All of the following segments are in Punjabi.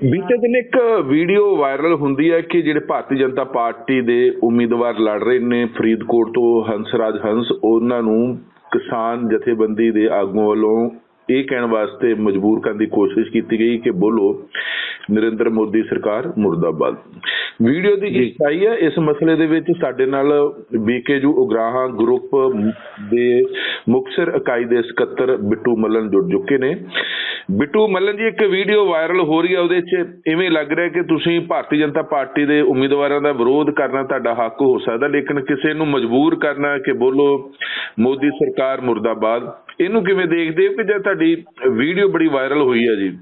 ਬੀਤੇ ਦਿਨ ਇੱਕ ਵੀਡੀਓ ਵਾਇਰਲ ਹੁੰਦੀ ਹੈ ਕਿ ਜਿਹੜੇ ਭਾਰਤੀ ਜਨਤਾ ਪਾਰਟੀ ਦੇ ਉਮੀਦਵਾਰ ਲੜ ਰਹੇ ਨੇ, ਫਰੀਦਕੋਟ ਤੋਂ ਹੰਸਰਾਜ ਹੰਸ, ਉਹਨਾਂ ਨੂੰ ਕਿਸਾਨ ਜਥੇਬੰਦੀ ਦੇ ਆਗੂਆਂ ਵੱਲੋਂ ਇਹ ਕਹਿਣ ਵਾਸਤੇ ਮਜਬੂਰ ਕਰਨ ਦੀ ਕੋਸ਼ਿਸ਼ ਕੀਤੀ ਗਈ ਕਿ ਬੋਲੋ ਨਰਿੰਦਰ ਮੋਦੀ ਸਰਕਾਰ ਮੁਰਦਾਬਾਦ। ਵੀਡੀਓ ਦੀ ਇਕਾਈ ਹੈ ਇਸ ਮਸਲੇ ਦੇ ਵਿੱਚ ਸਾਡੇ ਨਾਲ ਬੀਕੇਯੂ ਉਗਰਾਹਾਂ ਗਰੁੱਪ ਦੇ ਮੁਕਸਰ ਇਕਾਈ ਦੇ ਸਕੱਤਰ ਬਿੱਟੂ ਮੱਲਨ ਜੁੜ ਚੁੱਕੇ ਨੇ। ਬਿੱਟੂ ਮੱਲਨ ਜੀ ਇੱਕ ਵੀਡੀਓ ਵਾਇਰਲ ਹੋ ਰਹੀ ਹੈ ਉਹਦੇ 'ਚ ਇਵੇਂ ਲੱਗ ਰਿਹਾ ਕਿ ਤੁਸੀਂ ਭਾਰਤੀ ਜਨਤਾ ਪਾਰਟੀ ਦੇ ਉਮੀਦਵਾਰਾਂ ਦਾ ਵਿਰੋਧ ਕਰਨਾ ਤੁਹਾਡਾ ਹੱਕ ਹੋ ਸਕਦਾ ਲੇਕਿਨ ਕਿਸੇ ਨੂੰ ਮਜਬੂਰ ਕਰਨਾ ਕਿ ਬੋਲੋ ਮੋਦੀ ਸਰਕਾਰ ਮੁਰਦਾਬਾਦ। ਇਹਨੂੰ ਕਿਵੇਂ ਦੇਖਦੇ ਹੋ ਕਿ ਜੇ ਤੁਹਾਡੀ ਵੀਡੀਓ ਬੜੀ ਵਾਇਰਲ ਹੋਈ ਹੈ ਜੀ?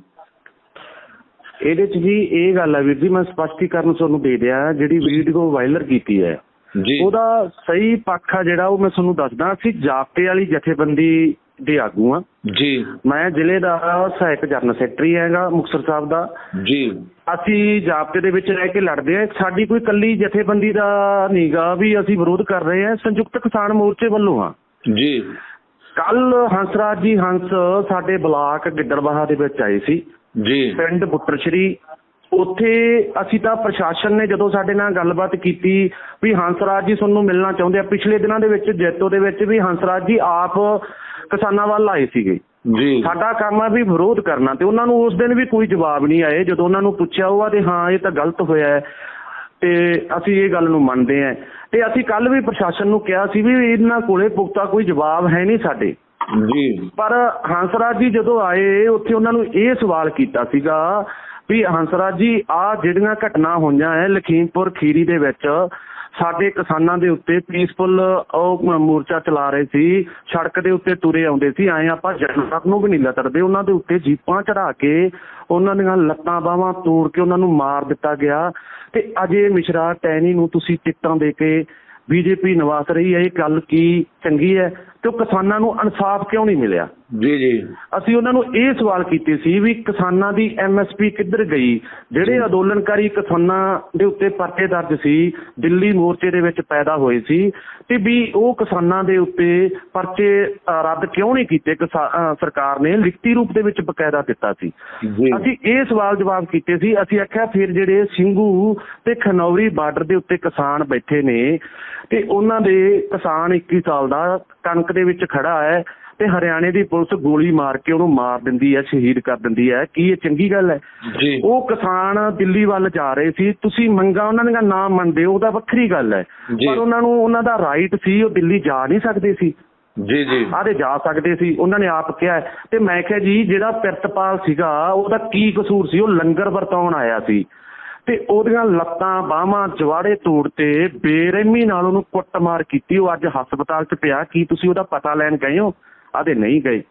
ਇਹਦੇ ਚ ਜੀ ਇਹ ਗੱਲ ਹੈ ਵੀਰ ਜੀ ਮੈਂ ਸਪਸ਼ਟੀਕਰਨ ਤੁਹਾਨੂੰ ਦੇ ਦਿਆਂ ਜਿਹੜੀ ਵੀਡੀਓ ਵਾਇਰਲ ਕੀਤੀ ਹੈ ਜੀ। ਉਹਦਾ ਸਹੀ ਪੱਖ ਆ ਜਿਹੜਾ ਉਹ ਮੈਂ ਤੁਹਾਨੂੰ ਦੱਸਦਾ ਅਸੀਂ ਜਾਪਤੇ ਵਾਲੀ ਜਥੇਬੰਦੀ ਦੇ ਆਗੂ ਆ ਜੀ। ਮੈਂ ਜ਼ਿਲ੍ਹੇ ਦਾ ਸਹਾਇਕ ਜਨਰਲ ਸੈਕਟਰੀ ਹੈਗਾ ਮੁਕਤਸਰ ਸਾਹਿਬ ਦਾ। ਜੀ। ਅਸੀਂ ਜਾਪਤੇ ਦੇ ਵਿੱਚ ਰਹਿ ਕੇ ਲੜਦੇ ਆ ਸਾਡੀ ਕੋਈ ਕੱਲੀ ਜਥੇਬੰਦੀ ਦਾ ਨਹੀਂਗਾ ਵੀ ਅਸੀਂ ਵਿਰੋਧ ਕਰ ਰਹੇ ਆ ਸੰਯੁਕਤ ਕਿਸਾਨ ਮੋਰਚੇ ਵੱਲੋਂ ਆ ਜੀ। ਕੱਲ ਹੰਸਰਾਜ ਜੀ ਹੰਸ ਸਾਡੇ ਬਲਾਕ ਗਿੱਦੜਬਾਹਾ ਦੇ ਵਿੱਚ ਆਏ ਸੀ। ਜੀ। ਪਿੰਡ ਬੁੱਟਰਸ਼ਰੀ। ਉੱਥੇ ਅਸੀਂ ਤਾਂ ਪ੍ਰਸ਼ਾਸਨ ਨੇ ਜਦੋਂ ਸਾਡੇ ਨਾਲ ਗੱਲਬਾਤ ਕੀਤੀ ਵੀ ਹੰਸਰਾਜ ਜੀ ਤੁਹਾਨੂੰ ਮਿਲਣਾ ਚਾਹੁੰਦੇ ਆ ਪਿਛਲੇ ਦਿਨਾਂ ਦੇ ਵਿੱਚ ਜੈਤੋ ਦੇ ਵਿੱਚ ਵੀ ਹੰਸਰਾਜ ਜੀ ਆਪ ਕਿਸਾਨਾਂ ਵੱਲ ਆਏ ਸੀਗੇ। ਜੀ। ਸਾਡਾ ਕੰਮ ਹੈ ਵੀ ਵਿਰੋਧ ਕਰਨਾ ਤੇ ਉਹਨਾਂ ਨੂੰ ਉਸ ਦਿਨ ਵੀ ਕੋਈ ਜਵਾਬ ਨਹੀਂ ਆਏ। ਜਦੋਂ ਉਹਨਾਂ ਨੂੰ ਪੁੱਛਿਆ ਉਹ ਆਦੇ ਹਾਂ ਇਹ ਤਾਂ ਗਲਤ ਹੋਇਆ ਹੈ ਤੇ ਅਸੀਂ ਇਹ ਗੱਲ ਨੂੰ ਮੰਨਦੇ ਹਾਂ। ਤੇ ਅਸੀਂ ਕੱਲ ਵੀ ਪ੍ਰਸ਼ਾਸਨ ਨੂੰ ਕਿਹਾ ਸੀ ਵੀ ਇਹਨਾਂ ਕੋਲੇ ਪੁਖਤਾ ਕੋਈ ਜਵਾਬ ਹੈ ਨਹੀਂ ਸਾਡੇ। ਜੀ। ਪਰ ਹੰਸਰਾਜ ਜੀ ਜਦੋਂ ਆਏ ਉੱਥੇ ਉਹਨਾਂ ਨੂੰ ਇਹ ਸਵਾਲ ਕੀਤਾ ਸੀਗਾ ਵੀ ਹੰਸਰਾਜ ਜੀ ਆ ਜਿਹੜੀਆਂ ਘਟਨਾ ਹੋਈਆਂ ਐ ਲਖੀਮਪੁਰ ਖੀਰੀ ਦੇ ਵਿੱਚ ਸਾਡੇ ਕਿਸਾਨਾਂ ਦੇ ਉੱਤੇ ਪੀਸਫੁਲ ਉਹ ਮੋਰਚਾ ਚਲਾ ਰਹੇ ਸੀ ਸੜਕ ਦੇ ਉੱਤੇ ਤੁਰੇ ਆਉਂਦੇ ਸੀ ਐਂ ਆਪਾਂ ਜਨਰਲ ਨੂੰ ਵੀ ਨਹੀਂ ਲਤੜਦੇ ਉਹਨਾਂ ਦੇ ਉੱਤੇ ਜੀਪਾਂ ਚੜਾ ਕੇ ਉਹਨਾਂ ਦੀਆਂ ਲੱਤਾਂ ਬਾਹਾਂ ਤੋੜ ਕੇ ਉਹਨਾਂ ਨੂੰ ਮਾਰ ਦਿੱਤਾ ਗਿਆ। ਤੇ ਅਜੇ ਮਿਸ਼ਰਾ ਟੈਨੀ ਨੂੰ ਤੁਸੀਂ ਟਿਕਟਾਂ ਦੇ ਕੇ ਬੀਜੇਪੀ ਨਿਵਾਸ ਰਹੀ ਹੈ, ਇਹ ਗੱਲ ਕੀ ਚੰਗੀ ਹੈ? ਤੇ ਉਹ ਕਿਸਾਨਾਂ ਨੂੰ ਇਨਸਾਫ ਕਿਉਂ ਨਹੀਂ ਮਿਲਿਆ? ਜੀ ਜੀ। ਅਸੀਂ ਉਹਨਾਂ ਨੂੰ ਇਹ ਸਵਾਲ ਕੀਤੇ ਸੀ ਵੀ ਕਿਸਾਨਾਂ ਦੀ ਐਮਐਸਪੀ ਕਿੱਧਰ ਗਈ? ਜਿਹੜੇ ਅੰਦੋਲਨਕਾਰੀ ਕਿਸਾਨਾਂ ਦੇ ਉੱਤੇ ਪਰਚੇ ਦਰਜ ਸੀ ਦਿੱਲੀ ਮੋਰਚੇ ਦੇ ਵਿੱਚ ਪੈਦਾ ਹੋਏ ਸੀ ਤੇ ਵੀ ਉਹ ਕਿਸਾਨਾਂ ਦੇ ਉੱਤੇ ਪਰਚੇ ਰੱਦ ਕਿਉਂ ਨਹੀਂ ਕੀਤੇ? ਸਰਕਾਰ ਨੇ ਲਿਖਤੀ ਰੂਪ ਦੇ ਵਿੱਚ ਬਕਾਇਦਾ ਦਿੱਤਾ ਸੀ। ਅਸੀਂ ਇਹ ਸਵਾਲ ਜਵਾਬ ਕੀਤੇ ਸੀ ਅਸੀਂ ਆਖਿਆ ਫਿਰ ਜਿਹੜੇ ਸਿੰਘੂ ਤੇ ਖਨੌਰੀ ਬਾਰਡਰ ਦੇ ਉੱਤੇ ਕਿਸਾਨ ਬੈਠੇ ਨੇ ਤੇ ਉਹਨਾਂ ਦੇ ਕਿਸਾਨ 21 ਸਾਲ ਦਾ ਕਣਕ ਦੇ ਵਿੱਚ ਖੜਾ ਹੈ ਤੇ ਹਰਿਆਣੇ ਦੀ ਪੁਲਿਸ ਗੋਲੀ ਮਾਰ ਕੇ ਉਹਨੂੰ ਮਾਰ ਦਿੰਦੀ ਹੈ ਸ਼ਹੀਦ ਕਰ ਦਿੰਦੀ ਹੈ। ਕੀ ਇਹ ਚੰਗੀ ਗੱਲ ਹੈ? ਉਹ ਕਿਸਾਨ ਦਿੱਲੀ ਵੱਲ ਜਾ ਰਹੇ ਸੀ। ਤੁਸੀਂ ਮੰਗਾ ਉਹਨਾਂ ਦੀਆਂ ਨਾ ਮੰਨਦੇ ਉਹਦਾ ਵੱਖਰੀ ਗੱਲ ਹੈ। ਪਰ ਉਹਨਾਂ ਨੂੰ ਉਹਨਾਂ ਦਾ ਰਾਈਟ ਸੀ ਉਹ ਦਿੱਲੀ ਜਾ ਨਹੀਂ ਸਕਦੇ ਸੀ। ਜੀ ਜੀ। ਆਦੇ ਜਾ ਸਕਦੇ ਸੀ ਉਹਨਾਂ ਨੇ ਆਪ ਕਿਹਾ। ਤੇ ਮੈਂ ਕਿਹਾ ਜੀ ਜਿਹੜਾ ਪਿਰਤਪਾਲ ਸੀਗਾ ਉਹਦਾ ਕੀ ਕਸੂਰ ਸੀ? ਉਹ ਲੰਗਰ ਵਰਤਾਉਣ ਆਇਆ ਸੀ। ਤੇ ਉਹਦੀਆਂ ਲੱਤਾਂ ਬਾਹਾਂ ਜਵਾੜੇ ਤੋੜ ਤੇ ਬੇਰਹਿਮੀ ਨਾਲ ਉਹਨੂੰ ਕੁੱਟਮਾਰ ਕੀਤੀ। ਉਹ ਅੱਜ ਹਸਪਤਾਲ 'ਚ ਪਿਆ। ਕੀ ਤੁਸੀਂ ਉਹਦਾ ਪਤਾ ਲੈਣ ਗਏ ਹੋ? ਆਦੇ ਨਹੀਂ ਗਏ।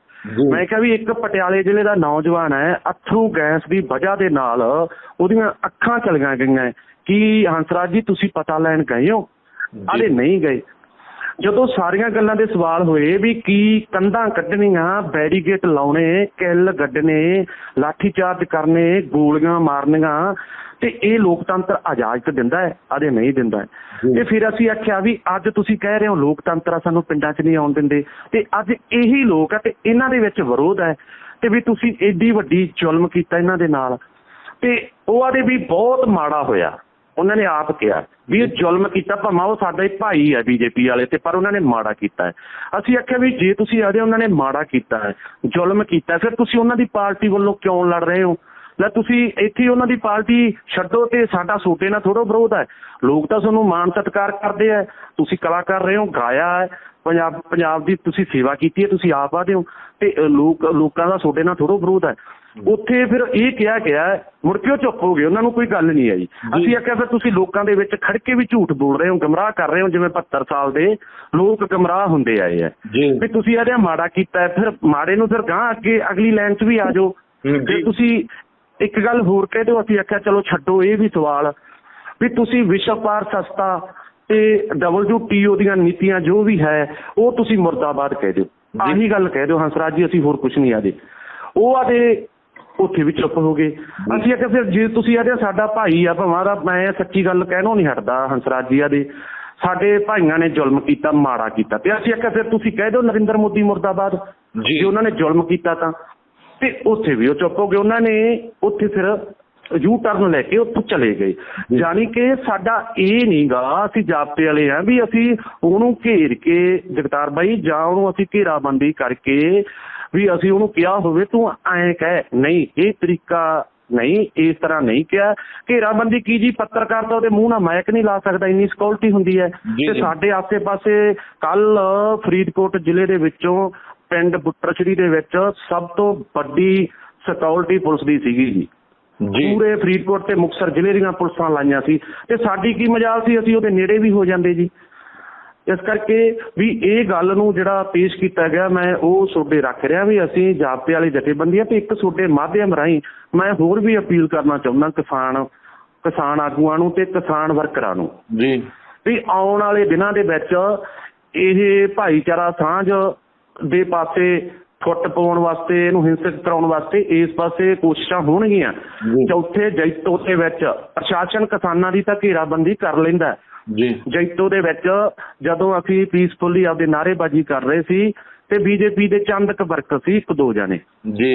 ਮੈਂ ਕਿਹਾ ਵੀ ਇੱਕ ਪਟਿਆਲੇ ਜ਼ਿਲ੍ਹੇ ਦਾ ਨੌਜਵਾਨ ਹੈ ਅਥਰੂ ਗੈਸ ਦੀ ਵਜ੍ਹਾ ਦੇ ਨਾਲ ਉਹਦੀਆਂ ਅੱਖਾਂ ਚਲੀਆਂ ਗਈਆਂ। ਕੀ ਹੰਸਰਾਜ ਜੀ ਤੁਸੀਂ ਪਤਾ ਲੈਣ ਗਏ ਹੋ? ਆਦੇ ਨਹੀਂ ਗਏ। ਜਦੋਂ ਸਾਰੀਆਂ ਗੱਲਾਂ ਦੇ ਸਵਾਲ ਹੋਏ ਵੀ ਕੀ ਕੰਧਾਂ ਕੱਢਣੀਆਂ ਬੈਰੀਗੇਟ ਲਾਉਣੇ ਕਿੱਲ ਗੱਡਣੇ ਲਾਠੀ ਚਾਰਜ ਕਰਨੇ ਗੋਲੀਆਂ ਮਾਰਨੀਆਂ ਤੇ ਇਹ ਲੋਕਤੰਤਰ ਇਜਾਜ਼ਤ ਦਿੰਦਾ ਹੈ ਆਦੇ ਨਹੀਂ ਦਿੰਦਾ। ਤੇ ਫਿਰ ਅਸੀਂ ਆਖਿਆ ਵੀ ਅੱਜ ਤੁਸੀਂ ਕਹਿ ਰਹੇ ਹੋ ਲੋਕਤੰਤਰ ਆ ਸਾਨੂੰ ਪਿੰਡਾਂ 'ਚ ਨਹੀਂ ਆਉਣ ਦਿੰਦੇ। ਤੇ ਅੱਜ ਇਹੀ ਲੋਕ ਆ ਤੇ ਇਹਨਾਂ ਦੇ ਵਿੱਚ ਵਿਰੋਧ ਹੈ ਤੇ ਵੀ ਤੁਸੀਂ ਏਡੀ ਵੱਡੀ ਜ਼ੁਲਮ ਕੀਤਾ ਇਹਨਾਂ ਦੇ ਨਾਲ। ਤੇ ਉਹ ਆਦੇ ਵੀ ਬਹੁਤ ਮਾੜਾ ਹੋਇਆ। ਉਹਨਾਂ ਨੇ ਆਪ ਕਿਹਾ ਵੀ ਇਹ ਜ਼ੁਲਮ ਕੀਤਾ ਭਾਵੇਂ ਉਹ ਸਾਡਾ ਹੀ ਭਾਈ ਹੈ ਬੀਜੇਪੀ ਵਾਲੇ ਤੇ ਪਰ ਉਹਨਾਂ ਨੇ ਮਾੜਾ ਕੀਤਾ ਹੈ। ਅਸੀਂ ਆਖਿਆ ਵੀ ਜੇ ਤੁਸੀਂ ਆਦੇ ਉਹਨਾਂ ਨੇ ਮਾੜਾ ਕੀਤਾ ਹੈ ਜ਼ੁਲਮ ਕੀਤਾ ਫਿਰ ਤੁਸੀਂ ਉਹਨਾਂ ਦੀ ਪਾਰਟੀ ਵੱਲੋਂ ਕਿਉਂ ਲੜ ਰਹੇ ਹੋ? ਲੈ ਤੁਸੀਂ ਇੱਥੇ ਉਹਨਾਂ ਦੀ ਪਾਰਟੀ ਛੱਡੋ ਤੇ ਸਾਡਾ ਸੋਟੇ ਨਾਲ ਥੋੜਾ ਵਿਰੋਧ ਹੈ। ਲੋਕ ਤਾਂ ਤੁਹਾਨੂੰ ਮਾਣ ਸਤਿਕਾਰ ਕਰਦੇ ਆ। ਤੁਸੀਂ ਕਲਾ ਕਰ ਰਹੇ ਹੋ ਗਾਇਆ ਹੈ। ਪੰਜਾਬ ਪੰਜਾਬ ਦੀ ਤੁਸੀਂ ਸੇਵਾ ਕੀਤੀ ਹੈ ਤੁਸੀਂ ਆਪ ਆਦੇ ਹੋ ਤੇ ਲੋਕ ਲੋਕਾਂ ਦਾ ਤੁਹਾਡੇ ਨਾਲ ਥੋੜਾ ਵਿਰੋਧ ਹੈ। ਉੱਥੇ ਫਿਰ ਇਹ ਕਿਹਾ ਗਿਆ ਮੁੜ ਕੇ ਚੁੱਪ ਹੋ ਗਏ ਉਹਨਾਂ ਨੂੰ ਕੋਈ ਗੱਲ ਨਹੀਂ ਆਈ। ਅਸੀਂ ਆਖਿਆ ਫਿਰ ਤੁਸੀਂ ਲੋਕਾਂ ਦੇ ਵਿੱਚ ਖੜ ਕੇ ਵੀ ਝੂਠ ਬੋਲ ਰਹੇ ਹੋ ਗਮਰਾਹ ਕਰ ਰਹੇ ਹੋ ਜਿਵੇਂ 72 ਸਾਲ ਦੇ ਲੋਕ ਗਮਰਾਹ ਹੁੰਦੇ ਆਏ ਆ ਵੀ ਤੁਸੀਂ ਇਹਦੇ ਮਾੜਾ ਕੀਤਾ ਫਿਰ ਮਾੜੇ ਨੂੰ ਫਿਰ ਗਾਂ ਅੱਗੇ ਅਗਲੀ ਲਾਈਨ 'ਚ ਵੀ ਆ ਜਾਓ। ਜੀ। ਤੇ ਤੁਸੀਂ ਇੱਕ ਗੱਲ ਹੋਰ ਕਹਿ ਦਿਓ ਅਸੀਂ ਆਖਿਆ ਚਲੋ ਛੱਡੋ ਇਹ ਵੀ ਸਵਾਲ ਵੀ ਤੁਸੀਂ ਵਿਸ਼ਵ ਪਾਰ ਸਸਤਾ ਤੇ WTO ਦੀਆਂ ਨੀਤੀਆਂ ਜੋ ਵੀ ਹੈ ਉਹ ਤੁਸੀਂ ਮੁਰਦਾਬਾਦ ਕਹਿ ਦਿਓ। ਆਹੀ ਗੱਲ ਕਹਿ ਦਿਓ ਹੰਸਰਾਜ ਜੀ ਅਸੀਂ ਹੋਰ ਕੁਝ ਨਹੀਂ ਆਦੇ ਉਹ ਆਦੇ ਉੱਥੇ ਵੀ ਚੁੱਪ ਹੋ ਗਏ। ਅਸੀਂ ਆਖਿਆ ਫਿਰ ਜੇ ਤੁਸੀਂ ਆਦੇ ਸਾਡਾ ਭਾਈ ਆ ਭਾਵੇਂ ਦਾ ਮੈਂ ਸੱਚੀ ਗੱਲ ਕਹਿਣੋਂ ਨਹੀਂ ਹਟਦਾ ਹੰਸਰਾਜ ਜੀ ਆਦੇ। ਸਾਡੇ ਭਾਈਆਂ ਨੇ ਜ਼ੁਲਮ ਕੀਤਾ ਮਾੜਾ ਕੀਤਾ। ਤੇ ਅਸੀਂ ਆਖਿਆ ਫਿਰ ਤੁਸੀਂ ਕਹਿ ਦਿਓ ਨਰਿੰਦਰ ਮੋਦੀ ਮੁਰਦਾਬਾਦ। ਜੀ। ਜੇ ਉਹਨਾਂ ਨੇ ਜ਼ੁਲਮ ਕੀਤਾ ਤਾਂ ਤੇ ਉੱਥੇ ਵੀ ਉਹ ਚੁੱਪ ਹੋ ਗਏ। ਉਹਨਾਂ ਨੇ ਉੱਥੇ ਫਿਰ ਯੂ ਟਰਨ ਲੈ ਕੇ ਉੱਥੋਂ ਚਲੇ ਗਏ। ਯਾਨੀ ਕਿ ਸਾਡਾ ਇਹ ਨਹੀਂਗਾ ਅਸੀਂ ਜਾਬਤੇ ਵਾਲੇ ਆ ਵੀ ਅਸੀਂ ਉਹਨੂੰ ਘੇਰ ਕੇ ਜਗਤਾਰ ਬਾਈ ਜਾਂ ਉਹਨੂੰ ਅਸੀਂ ਘੇਰਾਬੰਦੀ ਕਰਕੇ ਵੀ ਅਸੀਂ ਉਹਨੂੰ ਕਿਹਾ ਹੋਵੇ ਤੂੰ ਐਂ ਕਹਿ ਨਹੀਂ ਇਹ ਤਰੀਕਾ ਨਹੀਂ ਇਸ ਤਰ੍ਹਾਂ ਨਹੀਂ ਕਿਹਾ। ਘੇਰਾਬੰਦੀ ਕੀ ਜੀ? ਪੱਤਰਕਾਰ ਤਾਂ ਉਹਦੇ ਮੂੰਹ ਨਾਲ ਮਾਇਕ ਨਹੀਂ ਲਾ ਸਕਦਾ ਇੰਨੀ ਸਿਕਿਉਰਿਟੀ ਹੁੰਦੀ ਹੈ। ਤੇ। ਸਾਡੇ ਆਸੇ-ਪਾਸੇ ਕੱਲ ਫਰੀਦਕੋਟ ਜ਼ਿਲ੍ਹੇ ਦੇ ਵਿੱਚੋਂ ਪਿੰਡ ਬੁੱਟਰਸ਼ਰੀ ਦੇ ਵਿੱਚ ਸਭ ਤੋਂ ਵੱਡੀ ਸਿਕਿਉਰਿਟੀ ਪੁਲਿਸ ਦੀ ਸੀਗੀ ਜੀ। ਪੂਰੇ ਫਰੀਦਕੋਟ ਤੇ ਮੁਕਤਸਰ ਜ਼ਿਲ੍ਹੇ ਦੀਆਂ ਪੁਲਿਸਾਂ ਲਾਈਆਂ ਸੀ ਤੇ ਸਾਡੀ ਕੀ ਮਜਾਲ ਸੀ ਅਸੀਂ ਉਹਦੇ ਨੇੜੇ ਵੀ ਹੋ ਜਾਂਦੇ ਜੀ। ਇਸ ਕਰਕੇ ਵੀ ਇਹ ਗੱਲ ਨੂੰ ਜਿਹੜਾ ਪੇਸ਼ ਕੀਤਾ ਗਿਆ ਮੈਂ ਉਹ ਤੁਹਾਡੇ ਰੱਖ ਰਿਹਾ ਵੀ ਅਸੀਂ ਜਾਬਤੇ ਵਾਲੀ ਜਥੇਬੰਦੀਆਂ ਤੇ ਇੱਕ ਤੁਹਾਡੇ ਮਾਧਿਅਮ ਰਾਹੀਂ ਮੈਂ ਹੋਰ ਵੀ ਅਪੀਲ ਕਰਨਾ ਚਾਹੁੰਦਾ ਕਿਸਾਨ ਕਿਸਾਨ ਆਗੂਆਂ ਨੂੰ ਤੇ ਕਿਸਾਨ ਵਰਕਰਾਂ ਨੂੰ। ਜੀ। ਵੀ ਆਉਣ ਵਾਲੇ ਦਿਨਾਂ ਦੇ ਵਿੱਚ ਇਹ ਭਾਈਚਾਰਾ ਸਾਂਝ ਦੇ ਪਾਸੇ ਫੁੱਟ ਪਾਉਣ ਵਾਸਤੇ ਇਹਨੂੰ ਹਿੰਸਕ ਕਰਾਉਣ ਵਾਸਤੇ ਇਸ ਪਾਸੇ ਕੋਸ਼ਿਸ਼ਾਂ ਹੋਣਗੀਆਂ। ਚੌਥੇ ਜੈਤੋ ਦੇ ਵਿੱਚ ਪ੍ਰਸ਼ਾਸਨ ਕਿਸਾਨਾਂ ਦੀ ਤਾਂ ਘੇਰਾਬੰਦੀ ਕਰ ਲੈਂਦਾ। ਜੀ। ਜੈਤੋ ਦੇ ਵਿੱਚ ਜਦੋਂ ਅਸੀਂ ਪੀਸਫੁਲੀ ਆਪਦੇ ਨਾਅਰੇਬਾਜ਼ੀ ਕਰ ਰਹੇ ਸੀ ਤੇ ਬੀਜੇਪੀ ਦੇ ਚੰਦ ਕੁ ਵਰਕਰ ਸੀ ਇੱਕ ਦੋ ਜਣੇ।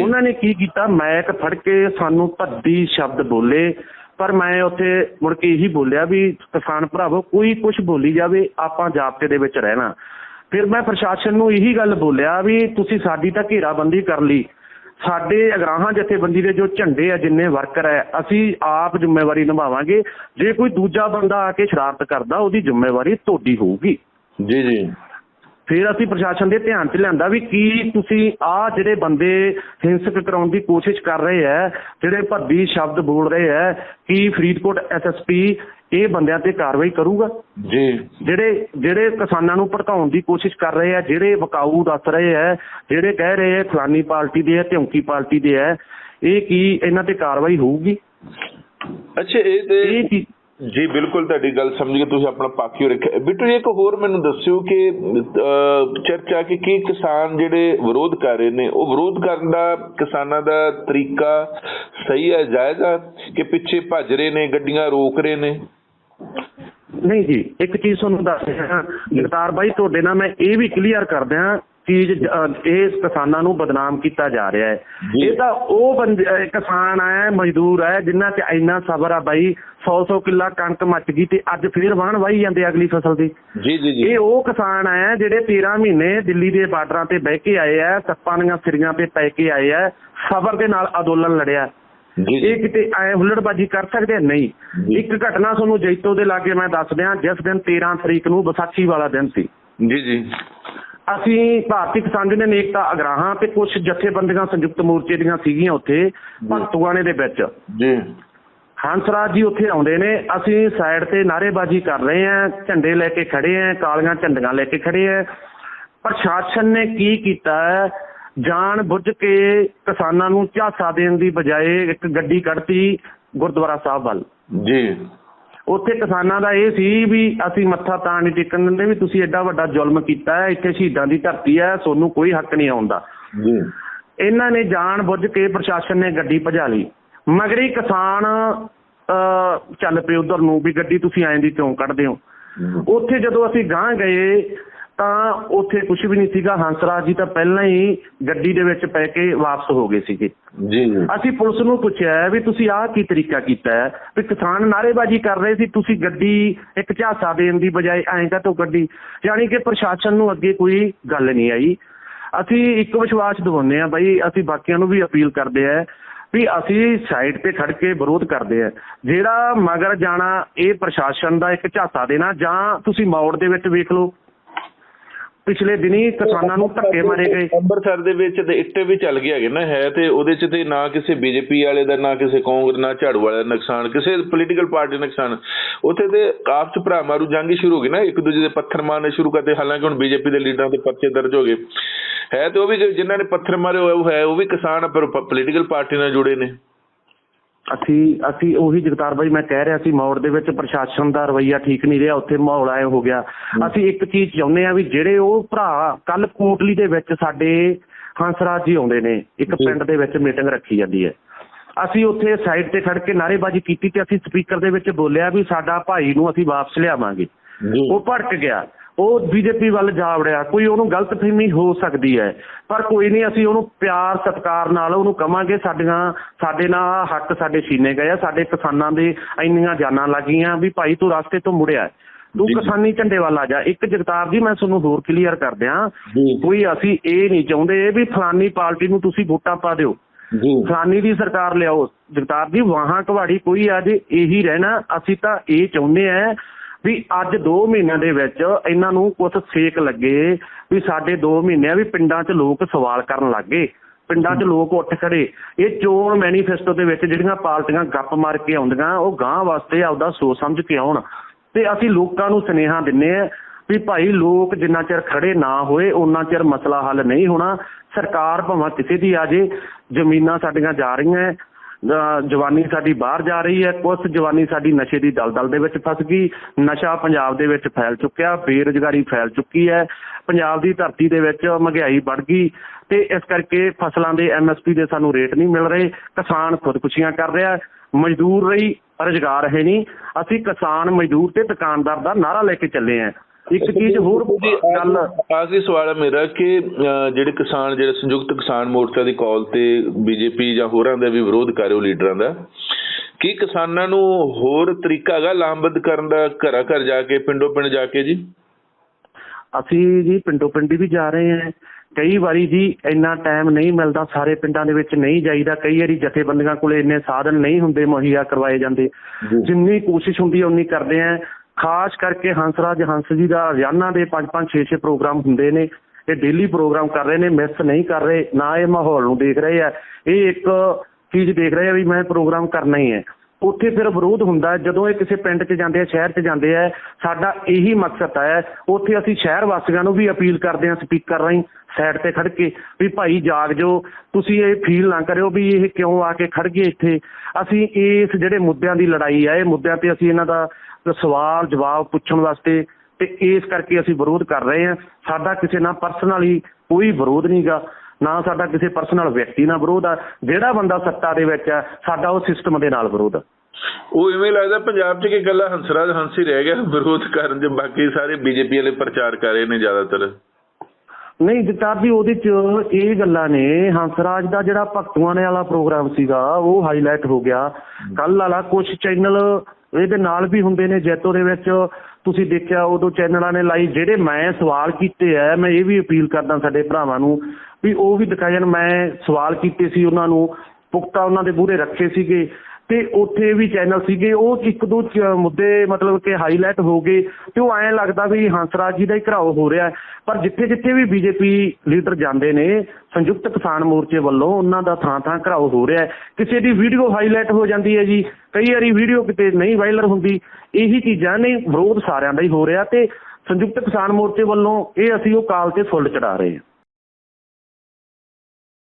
ਉਹਨਾਂ ਨੇ ਕੀ ਕੀਤਾ? ਮੈਕ ਫੜ ਕੇ ਸਾਨੂੰ ਭੱਦੀ ਸ਼ਬਦ ਬੋਲੇ ਪਰ ਮੈਂ ਉੱਥੇ ਮੁੜ ਕੇ ਇਹੀ ਬੋਲਿਆ ਵੀ ਕਿਸਾਨ ਭਰਾਵੋ ਕੋਈ ਕੁਝ ਬੋਲੀ ਜਾਵੇ ਆਪਾਂ ਜਾਬਤੇ ਦੇ ਵਿੱਚ ਰਹਿਣਾ। ਫਿਰ ਮੈਂ ਪ੍ਰਸ਼ਾਸਨ ਨੂੰ ਇਹੀ ਗੱਲ ਬੋਲਿਆ ਵੀ ਤੁਸੀਂ ਸਾਡੀ ਤਾਂ ਘੇਰਾਬੰਦੀ ਕਰ ਲਈ। ਸਾਡੇ ਅਗਰਾਹਾਂ ਜਥੇਬੰਦੀ ਦੇ ਜੋ ਝੰਡੇ ਆ ਜਿੰਨੇ ਵਰਕਰ ਹੈ ਅਸੀਂ ਆਪ ਜ਼ਿੰਮੇਵਾਰੀ ਨਿਭਾਵਾਂਗੇ। ਜੇ ਕੋਈ ਦੂਜਾ ਬੰਦਾ ਆ ਕੇ ਸ਼ਰਾਰਤ ਕਰਦਾ ਉਹਦੀ ਜ਼ਿੰਮੇਵਾਰੀ ਤੁਹਾਡੀ ਹੋਊਗੀ। ਜੀ ਜੀ। ਫਿਰ ਅਸੀਂ ਪ੍ਰਸ਼ਾਸਨ ਦੇ ਧਿਆਨ 'ਚ ਲਿਆਂਦਾ ਵੀ ਕੀ ਤੁਸੀਂ ਆ ਜਿਹੜੇ ਬੰਦੇ ਹਿੰਸਕ ਕਰਾਉਣ ਦੀ ਕੋਸ਼ਿਸ਼ ਕਰ ਰਹੇ ਹੈ ਜਿਹੜੇ ਭੱਦੀ ਸ਼ਬਦ ਬੋਲ ਰਹੇ ਹੈ ਕੀ ਫਰੀਦਕੋਟ ਐਸਐਸਪੀ ਇਹ ਬੰਦਿਆਂ ਤੇ ਕਾਰਵਾਈ ਕਰੂਗਾ? ਜੀ। ਜਿਹੜੇ ਜਿਹੜੇ ਕਿਸਾਨਾਂ ਨੂੰ ਭੜਕਾਉਣ ਦੀ ਕੋਸ਼ਿਸ਼ ਕਰ ਰਹੇ ਆ ਜਿਹੜੇ ਵਕਾਊ ਦੱਸ ਰਹੇ ਹੈ ਜਿਹੜੇ ਕਹਿ ਰਹੇ ਹੈ ਫਲਾਨੀ ਪਾਰਟੀ ਦੇ ਹੈ ਧਿਉਂਕੀ ਪਾਰਟੀ ਦੇ ਹੈ ਇਹ ਕੀ ਇਹਨਾਂ ਤੇ ਕਾਰਵਾਈ ਹੋਊਗੀ? ਅੱਛਾ ਇਹ ਤੇ ਜੀ ਬਿਲਕੁਲ ਤੁਹਾਡੀ ਗੱਲ ਸਮਝ ਕੇ ਤੁਸੀਂ ਆਪਣਾ ਪਾਕਿਓ ਰੱਖਿਆ। ਬਿੱਟੂ ਇੱਕ ਹੋਰ ਮੈਨੂੰ ਦੱਸਿਓ ਕਿ ਚਰਚਾ ਕਿ ਕੀ ਕਿਸਾਨ ਜਿਹੜੇ ਵਿਰੋਧ ਕਰ ਰਹੇ ਨੇ ਉਹ ਵਿਰੋਧ ਕਰਨ ਦਾ ਕਿਸਾਨਾਂ ਦਾ ਤਰੀਕਾ ਸਹੀ ਹੈ ਜਾਇਜ਼ ਹੈ ਕਿ ਪਿੱਛੇ ਭੱਜ ਰਹੇ ਨੇ ਗੱਡੀਆਂ ਰੋਕ ਰਹੇ ਨੇ? ਨਹੀਂ ਜੀ ਇੱਕ ਚੀਜ਼ ਤੁਹਾਨੂੰ ਦੱਸ ਰਿਹਾ ਜਗਤਾਰ ਬਾਈ ਤੁਹਾਡੇ ਨਾਲ ਮੈਂ ਇਹ ਵੀ ਕਲੀਅਰ ਕਰ ਦਿਆਂ ਚੀਜ਼ ਇਹ ਕਿਸਾਨਾਂ ਨੂੰ ਬਦਨਾਮ ਕੀਤਾ ਜਾ ਰਿਹਾ ਹੈ। ਇਹ ਤਾਂ ਉਹ ਬੰਦੇ ਕਿਸਾਨ ਹੈ ਮਜ਼ਦੂਰ ਹੈ ਜਿਨ੍ਹਾਂ 'ਚ ਇੰਨਾ ਸਬਰ ਆ ਬਾਈ 100-100 ਕਿੱਲਾ ਕਣਕ ਮੱਚ ਗਈ ਤੇ ਅੱਜ ਫੇਰ ਵਾਹਣ ਵਾਹੀ ਜਾਂਦੇ ਅਗਲੀ ਫਸਲ ਦੀ। ਜੀ ਜੀ ਜੀ। ਇਹ ਉਹ ਕਿਸਾਨ ਹੈ ਜਿਹੜੇ 13 ਮਹੀਨੇ ਦਿੱਲੀ ਦੇ ਬਾਰਡਰਾਂ ਤੇ ਬਹਿ ਕੇ ਆਏ ਆ ਸੱਪਾਂ ਦੀਆਂ ਸਿਰੀਆਂ ਤੇ ਪੈ ਕੇ ਆਏ ਆ ਸਬਰ ਦੇ ਨਾਲ ਅੰਦੋਲਨ ਲੜਿਆ। ਇਹ ਕਿਤੇ ਐ ਹੁੱਲੜਬਾਜੀ ਕਰ ਸਕਦੇ ਆ? ਨਹੀਂ। ਇੱਕ ਘਟਨਾ ਤੁਹਾਨੂੰ ਜੈਤੋ ਦੇ ਲਾਗੇ ਮੈਂ ਦੱਸ ਦਿਆਂ ਜਿਸ ਦਿਨ 13 ਤਰੀਕ ਨੂੰ ਵਿਸਾਖੀ ਵਾਲਾ ਦਿਨ ਸੀ। ਜੀ ਜੀ। ਅਸੀਂ ਭਾਰਤੀ ਕਿਸਾਨ ਯੂਨੀਅਨ ਏਕਤਾ ਅਗਰਾਹਾਂ ਤੇ ਕੁਝ ਜਥੇਬੰਦੀਆਂ ਸੰਯੁਕਤ ਮੋਰਚੇ ਦੀਆਂ ਸੀਗੀਆਂ ਉੱਥੇ ਭਗਤੂਆਣੇ ਦੇ ਵਿੱਚ। ਜੀ। ਹੰਸਰਾਜ ਜੀ ਉੱਥੇ ਆਉਂਦੇ ਨੇ। ਅਸੀਂ ਸਾਈਡ ਤੇ ਨਾਅਰੇਬਾਜ਼ੀ ਕਰ ਰਹੇ ਹਾਂ ਝੰਡੇ ਲੈ ਕੇ ਖੜੇ ਹਾਂ ਕਾਲੀਆਂ ਝੰਡੀਆਂ ਲੈ ਕੇ ਖੜੇ ਹਾਂ। ਪ੍ਰਸ਼ਾਸਨ ਨੇ ਕੀ ਕੀਤਾ ਜਾਣ ਬੁੱਝ ਕੇ ਕਿਸਾਨਾਂ ਨੂੰ ਝਾਸਾ ਦੇਣ ਦੀ ਬਜਾਏ ਇੱਕ ਗੱਡੀ ਕੱਢਤੀ ਗੁਰਦੁਆਰਾ ਸਾਹਿਬ ਵੱਲ। ਜੀ। ਉੱਥੇ ਕਿਸਾਨਾਂ ਦਾ ਇਹ ਸੀ ਵੀ ਅਸੀਂ ਮੱਥਾ ਤਾਂ ਨਹੀਂ ਟੇਕਣ ਦਿੰਦੇ ਵੀ ਤੁਸੀਂ ਐਡਾ ਵੱਡਾ ਜ਼ੁਲਮ ਕੀਤਾ ਹੈ ਇੱਥੇ ਸ਼ਹੀਦਾਂ ਦੀ ਧਰਤੀ ਹੈ ਤੁਹਾਨੂੰ ਕੋਈ ਹੱਕ ਨਹੀਂ ਆਉਂਦਾ। ਜੀ। ਇਹਨਾਂ ਨੇ ਜਾਣ ਬੁੱਝ ਕੇ ਪ੍ਰਸ਼ਾਸਨ ਨੇ ਗੱਡੀ ਭਜਾ ਲਈ। ਮਗਰੀ ਕਿਸਾਨ ਚੱਲ ਪਏ ਉਧਰ ਨੂੰ ਵੀ ਗੱਡੀ ਤੁਸੀਂ ਐਂ ਦੀ ਕਿਉਂ ਕੱਢਦੇ ਹੋ। ਉੱਥੇ ਜਦੋਂ ਅਸੀਂ ਗਾਂਹ ਗਏ ਤਾਂ ਉੱਥੇ ਕੁਝ ਵੀ ਨਹੀਂ ਸੀਗਾ। ਹੰਸਰਾਜ ਜੀ ਤਾਂ ਪਹਿਲਾਂ ਹੀ ਗੱਡੀ ਦੇ ਵਿੱਚ ਪੈ ਕੇ ਵਾਪਸ ਹੋ ਗਏ ਸੀਗੇ। ਜੀ ਅਸੀਂ ਪੁਲਿਸ ਨੂੰ ਪੁੱਛਿਆ ਵੀ ਤੁਸੀਂ ਆਹ ਕੀ ਤਰੀਕਾ ਕੀਤਾ ਹੈ? ਵੀ ਕਿਸਾਨ ਨਾਅਰੇਬਾਜ਼ੀ ਕਰ ਰਹੇ ਸੀ ਤੁਸੀਂ ਗੱਡੀ ਇੱਕ ਝਾਸਾ ਦੇਣ ਦੀ ਬਜਾਏ ਐਂ ਕਾਹਤੋਂ ਗੱਡੀ? ਯਾਨੀ ਕਿ ਪ੍ਰਸ਼ਾਸਨ ਨੂੰ ਅੱਗੇ ਕੋਈ ਗੱਲ ਨਹੀਂ ਆਈ। ਅਸੀਂ ਇੱਕ ਵਿਸ਼ਵਾਸ ਦਿਵਾਉਂਦੇ ਆ ਬਾਈ ਅਸੀਂ ਬਾਕੀਆਂ ਨੂੰ ਵੀ ਅਪੀਲ ਕਰਦੇ ਆ ਵੀ ਅਸੀਂ ਸਾਈਡ ਤੇ ਖੜ ਕੇ ਵਿਰੋਧ ਕਰਦੇ ਆ ਜਿਹੜਾ ਮਗਰ ਜਾਣਾ ਇਹ ਪ੍ਰਸ਼ਾਸਨ ਦਾ ਇੱਕ ਝਾਸਾ ਦੇਣਾ ਜਾਂ ਤੁਸੀਂ ਮੌੜ ਦੇ ਵਿੱਚ ਵੇਖ ਲਓ। ਪਿਛਲੇ ਦਿਨੀ ਕਿਸਾਨਾਂ ਨੂੰ ਧੱਕੇ ਮਾਰੇ ਗਏ। ਅੰਮ੍ਰਿਤਸਰ ਦੇ ਵਿੱਚ ਤੇ ਇੱਟੇ ਵੀ ਚੱਲ ਗਏ ਹੈਗੇ ਨਾ ਹੈ ਤੇ ਉਹਦੇ ਚ ਤੇ ਨਾ ਕਿਸੇ ਬੀਜੇਪੀ ਵਾਲੇ ਦਾ ਨਾ ਕਿਸੇ ਕਾਂਗਰਸ ਨਾ ਝਾੜੂ ਵਾਲੇ ਦਾ ਨੁਕਸਾਨ ਕਿਸੇ ਪੋਲੀਟੀਕਲ ਪਾਰਟੀ ਦਾ ਨੁਕਸਾਨ। ਉੱਥੇ ਤੇ ਆਪਸ ਚ ਭਰਾ ਮਾਰੂ ਜੰਗ ਸ਼ੁਰੂ ਹੋ ਗਈ ਨਾ ਇੱਕ ਦੂਜੇ ਦੇ ਪੱਥਰ ਮਾਰਨੇ ਸ਼ੁਰੂ ਕਰਤੇ ਹਾਲਾਂਕਿ ਹੁਣ ਬੀਜੇਪੀ ਦੇ ਲੀਡਰਾਂ ਦੇ ਪਰਚੇ ਦਰਜ ਹੋ ਗਏ। ਹੈ ਤੇ ਉਹ ਵੀ ਜਿਨ੍ਹਾਂ ਨੇ ਪੱਥਰ ਮਾਰੇ ਹੋਏ ਉਹ ਹੈ ਉਹ ਵੀ ਕਿਸਾਨ ਪਰ ਪੋਲੀਟੀਕਲ ਪਾਰਟੀ ਨਾਲ ਜੁੜੇ ਨੇ। ਅਸੀਂ ਅਸੀਂ ਉਹੀ ਜਗਤਾਰ ਬਾਈ ਮੈਂ ਕਹਿ ਰਿਹਾ ਸੀ ਮੌੜ ਦੇ ਵਿੱਚ ਪ੍ਰਸ਼ਾਸਨ ਦਾ ਰਵੱਈਆ ਠੀਕ ਨਹੀਂ ਰਿਹਾ ਉੱਥੇ ਮਾਹੌਲ ਆਏ ਹੋ ਗਿਆ। ਅਸੀਂ ਇੱਕ ਚੀਜ਼ ਚਾਹੁੰਦੇ ਆ ਵੀ ਜਿਹੜੇ ਉਹ ਭਰਾ ਕੱਲ ਕੋਟਲੀ ਦੇ ਵਿੱਚ ਸਾਡੇ ਹੰਸਰਾਜ ਜੀ ਆਉਂਦੇ ਨੇ ਇੱਕ। ਪਿੰਡ ਦੇ ਵਿੱਚ ਮੀਟਿੰਗ ਰੱਖੀ ਜਾਂਦੀ ਹੈ। ਅਸੀਂ ਉੱਥੇ ਸਾਈਡ ਤੇ ਖੜ ਕੇ ਨਾਅਰੇਬਾਜ਼ੀ ਕੀਤੀ ਤੇ ਅਸੀਂ ਸਪੀਕਰ ਦੇ ਵਿੱਚ ਬੋਲਿਆ ਵੀ ਸਾਡਾ ਭਾਈ ਨੂੰ ਅਸੀਂ ਵਾਪਸ ਲਿਆਵਾਂਗੇ। ਉਹ ਭੜਕ ਗਿਆ। ਉਹ ਬੀਜੇਪੀ ਵੱਲ ਜਾ ਵੜਿਆ ਕੋਈ ਉਹਨੂੰ ਗਲਤਫਹਿਮੀ ਹੋ ਸਕਦੀ ਹੈ। ਪਰ ਕੋਈ ਨਹੀਂ ਅਸੀਂ ਉਹਨੂੰ ਪਿਆਰ ਸਤਿਕਾਰ ਨਾਲ ਉਹਨੂੰ ਕਵਾਂਗੇ ਸਾਡੀਆਂ ਸਾਡੇ ਨਾਲ ਹੱਕ ਸਾਡੇ ਛੀਨੇ ਗਏ ਆ ਸਾਡੇ ਕਿਸਾਨਾਂ ਦੇ ਇੰਨੀਆਂ ਜਾਨਾਂ ਲੱਗੀਆਂ ਵੀ ਭਾਈ ਤੂੰ ਰਸਤੇ ਤੋਂ ਮੁੜਿਆ। ਤੂੰ ਜੀ। ਕਿਸਾਨੀ ਝੰਡੇ ਵੱਲ ਆ ਜਾ। ਇੱਕ ਜਗਤਾਰ ਜੀ ਮੈਂ ਤੁਹਾਨੂੰ ਹੋਰ ਕਲੀਅਰ ਕਰ ਦਿਆਂ। ਜੀ। ਕੋਈ ਅਸੀਂ ਇਹ ਨਹੀਂ ਚਾਹੁੰਦੇ ਵੀ ਫਲਾਨੀ ਪਾਰਟੀ ਨੂੰ ਤੁਸੀਂ ਵੋਟਾਂ ਪਾ ਦਿਓ। ਜੀ। ਫਲਾਨੀ ਦੀ ਸਰਕਾਰ ਲਿਆਓ। ਜਗਤਾਰ ਜੀ ਵਾਹਾਂ ਕਵਾੜੀ ਕੋਈ ਅੱਜ ਇਹੀ ਰਹਿਣਾ ਅਸੀਂ ਤਾਂ ਇਹ ਚਾਹੁੰਦੇ ਆ ਵੀ ਅੱਜ 2 ਮਹੀਨਿਆਂ ਦੇ ਵਿੱਚ ਇਹਨਾਂ ਨੂੰ ਕੁਝ ਸੇਕ ਲੱਗੇ ਵੀ ਸਾਡੇ 2 ਮਹੀਨਿਆਂ ਵੀ ਪਿੰਡਾਂ 'ਚ ਲੋਕ ਸਵਾਲ ਕਰਨ ਲੱਗੇ ਪਿੰਡਾਂ 'ਚ ਲੋਕ ਉੱਠ ਖੜੇ। ਇਹ ਚੋਣ ਮੈਨੀਫੈਸਟੋ ਦੇ ਵਿੱਚ ਜਿਹੜੀਆਂ ਪਾਰਟੀਆਂ ਗੱਪ ਮਾਰ ਕੇ ਆਉਂਦੀਆਂ ਉਹ ਗਾਂ ਵਾਸਤੇ ਆਪਦਾ ਸੋਚ ਸਮਝ ਕੇ ਆਉਣ। ਤੇ ਅਸੀਂ ਲੋਕਾਂ ਨੂੰ ਸੁਨੇਹਾ ਦਿੰਨੇ ਆ ਵੀ ਭਾਈ ਲੋਕ ਜਿੰਨਾ ਚਿਰ ਖੜੇ ਨਾ ਹੋਏ ਉਹਨਾਂ ਚਿਰ ਮਸਲਾ ਹੱਲ ਨਹੀਂ ਹੋਣਾ। ਸਰਕਾਰ ਭਾਵੇਂ ਕਿਸੇ ਦੀ ਆ ਜੇ ਜ਼ਮੀਨਾਂ ਸਾਡੀਆਂ ਜਾ ਰਹੀਆਂ ਜਵਾਨੀ ਸਾਡੀ ਬਾਹਰ ਜਾ ਰਹੀ ਹੈ। ਕੁਝ ਜਵਾਨੀ ਸਾਡੀ ਨਸ਼ੇ ਦੀ ਦਲਦਲ ਦੇ ਵਿੱਚ ਫਸ ਗਈ। ਨਸ਼ਾ ਪੰਜਾਬ ਦੇ ਵਿੱਚ ਫੈਲ ਚੁੱਕਿਆ, ਬੇਰੁਜ਼ਗਾਰੀ ਫੈਲ ਚੁੱਕੀ ਹੈ। ਪੰਜਾਬ ਦੀ ਧਰਤੀ ਦੇ ਵਿੱਚ ਮਹਿੰਗਾਈ ਵੱਧ ਗਈ ਤੇ ਇਸ ਕਰਕੇ ਫਸਲਾਂ ਦੇ ਐਮਐਸਪੀ ਦੇ ਸਾਨੂੰ ਰੇਟ ਨਹੀਂ ਮਿਲ ਰਹੇ। ਕਿਸਾਨ ਖੁਦਕੁਸ਼ੀਆਂ ਕਰ ਰਿਹਾ ਮਜ਼ਦੂਰ ਰਹੀ ਰੁਜ਼ਗਾਰ ਹੈ ਨਹੀਂ। ਅਸੀਂ ਕਿਸਾਨ, ਮਜ਼ਦੂਰ ਤੇ ਦੁਕਾਨਦਾਰ ਦਾ ਨਾਰਾ ਲੈ ਕੇ ਚੱਲੇ ਆਂ ਇੱਕ ਚੀਜ਼ ਹੋਰ ਗੱਲ ਆਖਰੀ ਸਵਾਲ ਹੈ ਮੇਰਾ ਕਿ ਜਿਹੜੇ ਕਿਸਾਨ ਜਿਹੜੇ ਸੰਯੁਕਤ ਕਿਸਾਨ ਮੋਰਚਾ ਦੀ ਕਾਲ ਤੇ ਬੀਜੇਪੀ ਜਾਂ ਹੋਰਾਂ ਦਾ ਵੀ ਵਿਰੋਧ ਕਰ ਰਹੇ ਹੋ ਲੀਡਰਾਂ ਦਾ ਕੀ ਕਿਸਾਨਾਂ ਨੂੰ ਹੋਰ ਤਰੀਕਾ ਹੈਗਾ ਲਾਮਬੰਦ ਕਰਨ ਦਾ ਘਰਾਂ ਘਰ ਜਾ ਕੇ ਪਿੰਡੋ ਪਿੰਡ ਜਾ ਕੇ ਜੀ? ਅਸੀਂ ਜੀ ਪਿੰਡੋ ਪਿੰਡੀ ਵੀ ਜਾ ਰਹੇ ਹਾਂ। ਕਈ ਵਾਰੀ ਜੀ ਇੰਨਾ ਟਾਈਮ ਨਹੀਂ ਮਿਲਦਾ ਸਾਰੇ ਪਿੰਡਾਂ ਦੇ ਵਿੱਚ ਨਹੀਂ ਜਾਈਦਾ। ਕਈ ਵਾਰੀ ਜਥੇਬੰਦੀਆਂ ਕੋਲੇ ਇੰਨੇ ਸਾਧਨ ਨਹੀਂ ਹੁੰਦੇ ਮੁਹੱਈਆ ਕਰਵਾਏ ਜਾਂਦੇ। ਜਿੰਨੀ ਕੋਸ਼ਿਸ਼ ਹੁੰਦੀ ਹੈ ਉਨੀ ਕਰਦੇ ਆ ਖਾਸ ਕਰਕੇ ਹੰਸਰਾਜ ਹੰਸ ਜੀ ਦਾ ਰੋਜ਼ਾਨਾ ਦੇ 5-5 6-6 ਪ੍ਰੋਗਰਾਮ ਹੁੰਦੇ ਨੇ, ਇਹ ਡੇਲੀ ਪ੍ਰੋਗਰਾਮ ਕਰ ਰਹੇ ਨੇ ਮਿਸ ਨਹੀਂ ਕਰ ਰਹੇ, ਨਾ ਇਹ ਮਾਹੌਲ ਨੂੰ ਦੇਖ ਰਹੇ ਆ। ਇਹ ਇੱਕ ਚੀਜ਼ ਦੇਖ ਰਹੇ ਆ ਵੀ ਮੈਂ ਪ੍ਰੋਗਰਾਮ ਕਰਨਾ ਹੀ ਹੈ। ਉੱਥੇ ਫਿਰ ਵਿਰੋਧ ਹੁੰਦਾ ਜਦੋਂ ਇਹ ਕਿਸੇ ਪਿੰਡ 'ਚ ਜਾਂਦੇ ਆ, ਸ਼ਹਿਰ 'ਚ ਜਾਂਦੇ ਆ, ਸਾਡਾ ਇਹੀ ਮਕਸਦ ਹੈ, ਉੱਥੇ ਅਸੀਂ ਸ਼ਹਿਰ ਵਾਸੀਆਂ ਨੂੰ ਵੀ ਅਪੀਲ ਕਰਦੇ ਹਾਂ ਸਪੀਕਰ ਰਾਹੀਂ ਸਾਈਡ ਤੇ ਖੜ ਕੇ ਵੀ ਭਾਈ ਜਾਗ ਜੋ ਤੁਸੀਂ ਇਹ ਫੀਲ ਨਾ ਕਰਿਓ ਵੀ ਇਹ ਕਿਉਂ ਆ ਕੇ ਖੜ ਗਏ ਇੱਥੇ। ਅਸੀਂ ਇਸ ਜਿਹੜੇ ਮੁੱਦਿਆਂ ਦੀ ਲੜਾਈ ਹੈ ਇਹ ਮੁੱਦਿਆਂ ਤੇ ਅਸੀਂ ਇਹਨਾਂ ਦਾ ਸਵਾਲ ਜਵਾਬ ਪੁੱਛਣ ਵਾਸਤੇ ਤੇ ਇਸ ਕਰਕੇ ਅਸੀਂ ਵਿਰੋਧ ਕਰ ਰਹੇ ਹਾਂ। ਸਾਡਾ ਕਿਸੇ ਨਾਲ ਪਰਸਨਲੀ ਕੋਈ ਵਿਰੋਧ ਨਹੀਂਗਾ ਨਾ ਸਾਡਾ ਕਿਸੇ ਪਰਸਨਲ ਵਿਅਕਤੀ ਨਾਲ ਵਿਰੋਧ ਆ। ਜਿਹੜਾ ਬੰਦਾ ਸੱਤਾ ਦੇ ਵਿੱਚ ਹੈ ਸਾਡਾ ਉਹ ਸਿਸਟਮ ਦੇ ਨਾਲ ਵਿਰੋਧ ਆ। ਉਹ ਇਵੇਂ ਲੱਗਦਾ ਪੰਜਾਬ 'ਚ ਕਿ ਇਕੱਲਾ ਹੰਸਰਾਜ ਹੰਸ ਰਹਿ ਗਿਆ ਵਿਰੋਧ ਕਰਨ 'ਚ ਬਾਕੀ ਸਾਰੇ ਬੀਜੇਪੀ ਵਾਲੇ ਪ੍ਰਚਾਰ ਕਰ ਰਹੇ ਨੇ ਜ਼ਿਆਦਾਤਰ। ਨਹੀਂ ਜਗਤਾਰ ਜੀ ਉਹਦੇ ਚ ਇਹ ਗੱਲਾਂ ਨੇ। ਹੰਸਰਾਜ ਦਾ ਜਿਹੜਾ ਭਗਤੂਆਣੇ ਵਾਲਾ ਪ੍ਰੋਗਰਾਮ ਸੀਗਾ ਉਹ ਹਾਈਲਾਈਟ ਹੋ ਗਿਆ। ਕੱਲ ਵਾਲਾ ਕੁਝ ਚੈਨਲ ਇਹਦੇ ਨਾਲ ਵੀ ਹੁੰਦੇ ਨੇ ਜੈਤੋ ਦੇ ਵਿੱਚ। ਤੁਸੀਂ ਦੇਖਿਆ ਉਦੋਂ ਚੈਨਲਾਂ ਨੇ ਲਾਈ, ਜਿਹੜੇ ਮੈਂ ਸਵਾਲ ਕੀਤੇ ਆ, ਮੈਂ ਇਹ ਵੀ ਅਪੀਲ ਕਰਦਾ ਸਾਡੇ ਭਰਾਵਾਂ ਨੂੰ ਵੀ ਉਹ ਵੀ ਦਿਖਾਈ ਮੈਂ ਸਵਾਲ ਕੀਤੇ ਸੀ ਉਹਨਾਂ ਨੂੰ, ਪੁਖਤਾ ਉਹਨਾਂ ਦੇ ਮੂਹਰੇ ਰੱਖੇ ਸੀਗੇ। ਤੇ ਉੱਥੇ ਵੀ ਚੈਨਲ ਸੀਗੇ। ਉਹ ਇੱਕ ਦੋ ਚ- ਮੁੱਦੇ ਮਤਲਬ ਕਿ ਹਾਈਲਾਈਟ ਹੋ ਗਏ ਤੇ ਉਹ ਐਂ ਲੱਗਦਾ ਵੀ ਹੰਸਰਾਜ ਜੀ ਦਾ ਹੀ ਘਰਾਓ ਹੋ ਰਿਹਾ ਪਰ ਜਿੱਥੇ ਜਿੱਥੇ ਵੀ ਬੀਜੇਪੀ ਲੀਡਰ ਜਾਂਦੇ ਨੇ, ਸੰਯੁਕਤ ਕਿਸਾਨ ਮੋਰਚੇ ਵੱਲੋਂ ਉਹਨਾਂ ਦਾ ਥਾਂ ਥਾਂ ਘਰਾਓ ਹੋ ਰਿਹਾ ਕਿਸੇ ਦੀ ਵੀਡੀਓ ਹਾਈਲਾਈਟ ਹੋ ਜਾਂਦੀ ਹੈ ਜੀ। ਕਈ ਵਾਰੀ ਵੀਡੀਓ ਕਿਤੇ ਨਹੀਂ ਵਾਇਰਲ ਹੁੰਦੀ। ਇਹੀ ਚੀਜ਼ਾਂ ਨੇ, ਵਿਰੋਧ ਸਾਰਿਆਂ ਦਾ ਹੀ ਹੋ ਰਿਹਾ ਤੇ ਸੰਯੁਕਤ ਕਿਸਾਨ ਮੋਰਚੇ ਵੱਲੋਂ ਇਹ ਅਸੀਂ ਉਹ ਕਾਲ ਤੇ ਫੁੱਲ ਚੜਾ ਰਹੇ ਹਾਂ।